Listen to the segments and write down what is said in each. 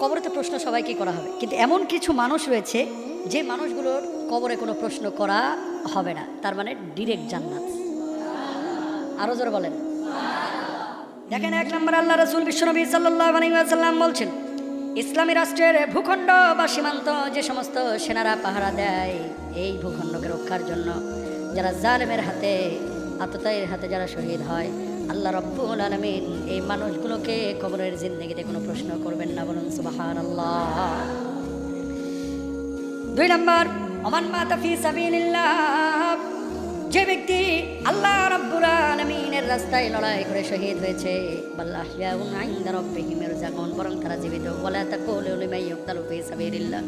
কবরেতে প্রশ্ন সবাইকে করা হবে? কিন্তু এমন কিছু মানুষ রয়েছে, যে মানুষগুলোর কবরে কোনো প্রশ্ন করা হবে না। তার মানে ডিরেক্ট জান্নাত। আরও জোরে বলেন। দেখেন এক নম্বর আল্লাহ রসুল বিশ্বনবী আলাইসাল্লাম বলছেন, ইসলামী রাষ্ট্রের ভূখণ্ড বা সীমান্ত যে সমস্ত সেনারা পাহারা দেয়, এই ভূখণ্ডকে রক্ষার জন্য যারা জালেমের হাতে আততায়ের হাতে যারা শহীদ হয় আল্লাহ রব্বুল আলমিন এই মানুষগুলোকে কবরের জিন্দগিতে কোনো প্রশ্ন করবেন না বলুন সুবাহান আল্লাহ দুই নম্বর, অমান মাতা ফি সাবিলিল্লাহ। যে ব্যক্তি আল্লাহ রাব্বুল আলামিনের রাস্তায় লড়াই করে শহীদ হয়েছে বাল্লাহিয়াউন ইনদা রাব্বিহিম ইয়ারজাকুন বরং তারা জীবিত। ওয়ালা তাকুলু লিমান ইউকতালু ফি সাবিলিল্লাহ।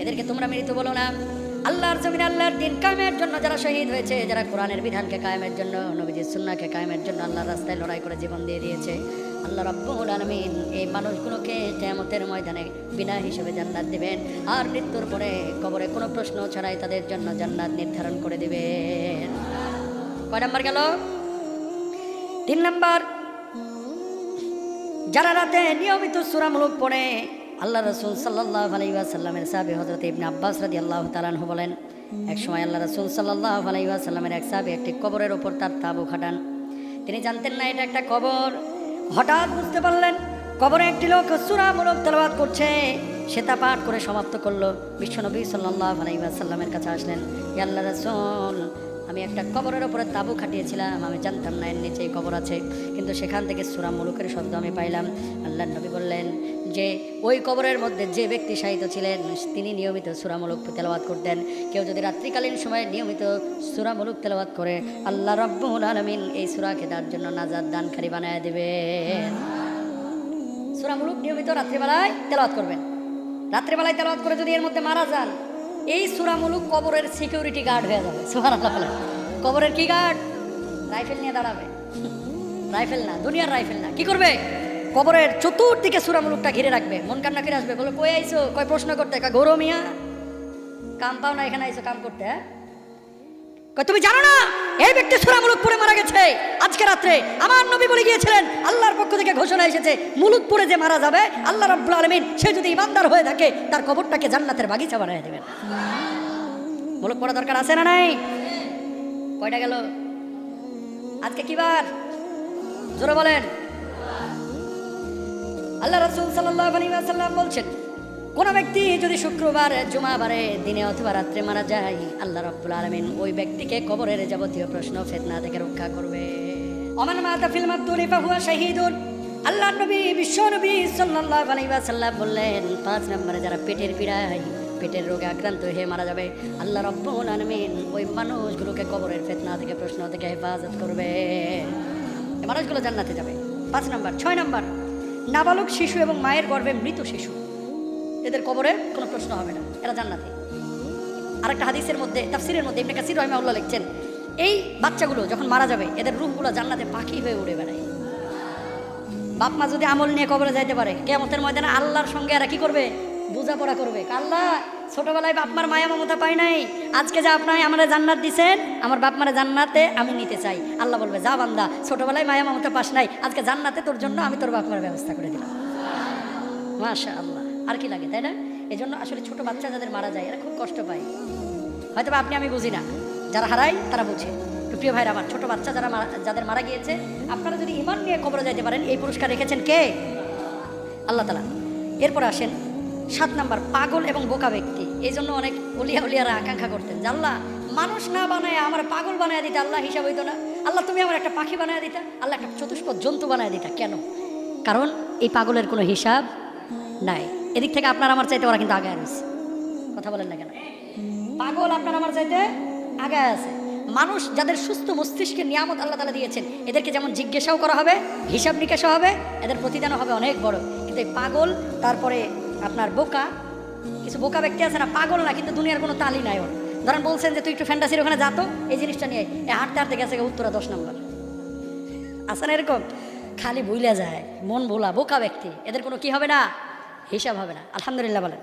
এদেরকে তোমরা মৃত বলো না। আল্লাহর জমিন আল্লাহর দিন কায়েমের জন্য যারা শহীদ হয়েছে, যারা কোরআনের বিধানকে কায়েমের জন্য, নবীজির সুন্নাকে কায়েমের জন্য আল্লাহর রাস্তায় লড়াই করে জীবন দিয়ে দিয়েছে। আল্লাহ রাব্বুল আলামিন এই মানুষগুলোকে কিয়ামতের ময়দানে বিনা হিসেবে জান্নাত দিবেন। আর মৃত্যুর পরে কবরে কোনো প্রশ্ন ছাড়াই তাদের জন্য জান্নাত নির্ধারণ করে দেবেন। কয় নাম্বার গেল? তিন নাম্বার, যারা রাতে নিয়মিত সুরামূলক পড়ে আল্লাহ রসুল সাল্লাহ আলাইসাল্লামের সাহাবি হজরত ইবনে আব্বাস রাদি আল্লাহ তালানহু বলেন, এক সময় আল্লাহ রসুল সাল্লাহ আলাইসাল্লামের এক সাহাবি একটি কবরের ওপর তার তাবু খাটান। তিনি জানতেন না এটা একটা কবর। হঠাৎ বুঝতে পারলেন, কবরে একটি লোক সুরামূলক তেলাওয়াত করছে। সে তা পাঠ করে সমাপ্ত করল। বিশ্বনবী সাল্লাহ আলাইসাল্লামের কাছে আসলেন, "ইয়া আল্লাহ রসুল, আমি একটা কবরের ওপরে তাবু খাটিয়েছিলাম, আমি জানতাম না এর নিচে কবর আছে। কিন্তু সেখান থেকে সুরা মুলুকের শব্দ আমি পাইলাম। আল্লাহ নবী বললেন যে ওই কবরের মধ্যে যে ব্যক্তি সাহিত্য ছিলেন, তিনি নিয়মিত সুরামূলক তেলাওয়াত করতেন। কেউ যদি রাত্রিকালীন সময়ে নিয়মিত সুরামূলক তেলাওয়াত করে, আল্লাহ রব্বুল আলমিন এই সুরাকে তার জন্য নাজাদ দানকারী বানায় দেবেন। সুরামূলক নিয়মিত রাত্রিবেলায় তেলাওয়াত করবেন। রাত্রিবেলায় তেলাওয়াত করে যদি এর মধ্যে মারা যান, এই সুরামূলক কবরের সিকিউরিটি গার্ড হয়ে যাবে। বলেন। কবরের কি গার্ড রাইফেল নিয়ে দাঁড়াবে। রাইফেল না, দুনিয়ার রাইফেল না। কি করবে? কবরের চতুর্দিকে সুরামূলকটা ঘিরে রাখবে। মন কান্না ফিরে আসবে, বলে, কই আইছো? কয় প্রশ্ন করতে? কা গৌরব মিয়া, কাম পাও না, এখানে আইছো কাম করতে হ্যাঁ? তুমি জানো না, এই ব্যক্তি সুরামূলক পরে মারা গেছে। আজকে রাত্রে আমার নবী বলে গিয়েছিলেন, আল্লাহর পক্ষ থেকে ঘোষণা এসেছে মুলুক পড়ে যে মারা যাবে, আল্লাহ রাব্বুল আলমিন, সে যদি ইমানদার হয়ে থাকে, তার কবরটাকে জান্নাতের বাগিচা বানিয়ে দেবেন। মুলুক পড়া দরকার আছে না নাই? কয়টা গেল? আজকে কি বার? জোরে বলেন। আল্লাহ রাসূল সাল্লাল্লাহু আলাইহি ওয়াসাল্লাম বলছেন, কোন ব্যক্তি যদি শুক্রবার, জুমাবারে, দিনে অথবা রাত্রে মারা যায়, আল্লাহ রাব্বুল আলামিন ওই ব্যক্তিকে কবরের যাবতীয় প্রশ্ন, ফিতনা থেকে রক্ষা করবে। ওমান মাতা ফিল মাকতুলি ফাহুয়া শাহীদুন। আল্লাহ নবী, বিশ্ব নবী সাল্লাল্লাহু আলাইহি ওয়াসাল্লাম বললেন, পাঁচ নম্বরে যারা পেটের পীড়ায়, পেটের রোগে আক্রান্ত হয়ে মারা যাবে, আল্লাহ রব্বুল আলামিন ওই মানুষগুলোকে কবরের ফিতনা থেকে, প্রশ্ন থেকে হেফাজত করবে। মানুষগুলো জান্নাতে যাবে। পাঁচ নম্বর, ছয় নাম্বার নাবালক শিশু এবং মায়ের গর্ভে মৃত শিশু। এদের কবরে কোনো প্রশ্ন হবে না। এরা জান্নাতে। আরেকটা হাদিসের মধ্যে, তাফসিরের মধ্যে ইবনে কাসির রহমাউল্লাহ লিখছেন, এই বাচ্চাগুলো যখন মারা যাবে, এদের রূপগুলো জান্নাতে পাখি হয়ে উড়ে বেড়ায়। বাপ মা যদি আমল নিয়ে কবরে যাইতে পারে কেমতের ময়দানে আল্লাহর সঙ্গে এরা কি করবে? বোঝাপড়া করবে। আল্লাহ ছোটবেলায় বাপ মার মায়া মমতা পাই নাই। আজকে যা আপনার আমার জান্নাত দিছেন, আমার বাপ মারা জান্নাতে আমি নিতে চাই। আল্লাহ বলবে, যা বান্দা, ছোটবেলায় মায়া মমতা পাস নাই, আজকে জান্নাতে তোর জন্য আমি তোর বাপ মার ব্যবস্থা করে দিলাম। মাশা আল্লাহ আর কি লাগে, তাই না? এই জন্য আসলে ছোট বাচ্চা যাদের মারা যায়, এরা খুব কষ্ট পায়। হয়তো আপনি, আমি বুঝি না। যারা হারাই তারা বুঝে। প্রিয় ভাইরা আমার, ছোট বাচ্চা যারা যাদের মারা গিয়েছে, আপনারা যদি ইমান নিয়ে কবরে যাইতে পারেন, এই পুরস্কার রেখেছেন কে? আল্লাহ তালা এরপর আসেন সাত নাম্বার, পাগল এবং বোকা ব্যক্তি। এই জন্য অনেক উলিয়া উলিয়ারা আকাঙ্ক্ষা করতেন যে, আল্লাহ, মানুষ না বানায় আমার পাগল বানায় দিতে আল্লাহ হিসাব হইতো না। আল্লাহ, তুমি আমার একটা পাখি বানায় দিতা। আল্লাহ, একটা চতুষ্পদ জন্তু বানায় দিতা। কেন? কারণ এই পাগলের কোনো হিসাব নাই। এদিক থেকে আপনার আমার চাইতে ওরা কিন্তু আগে আছে কথা বলেন না কেন? পাগল আপনার আমার চাইতে আগে আছে। মানুষ যাদের সুস্থ মস্তিষ্কের নিয়ামত আল্লাহ তালা দিয়েছেন, এদেরকে যেমন জিজ্ঞাসাও করা হবে, হিসাব নিকাশও হবে, এদের প্রতিদানও হবে অনেক বড়। কিন্তু এই পাগল, তারপরে আপনার বোকা, কিছু বোকা ব্যক্তি আছে না, পাগল না, কিন্তু দুনিয়ার কোনো তালি নাই ওর। ধরেন বলছেন যে, তুই একটু ফ্যান্টাসির ওখানে যাতো এই জিনিসটা নিয়ে এ হাঁটতে হাঁটতে গেছে উত্তরা দশ নম্বর। আছে না, এরকম খালি ভুলে যায়, মন ভোলা, বোকা ব্যক্তি, এদের কোনো কি হবে না? হিসাব হবে না। আলহামদুলিল্লাহ বলেন।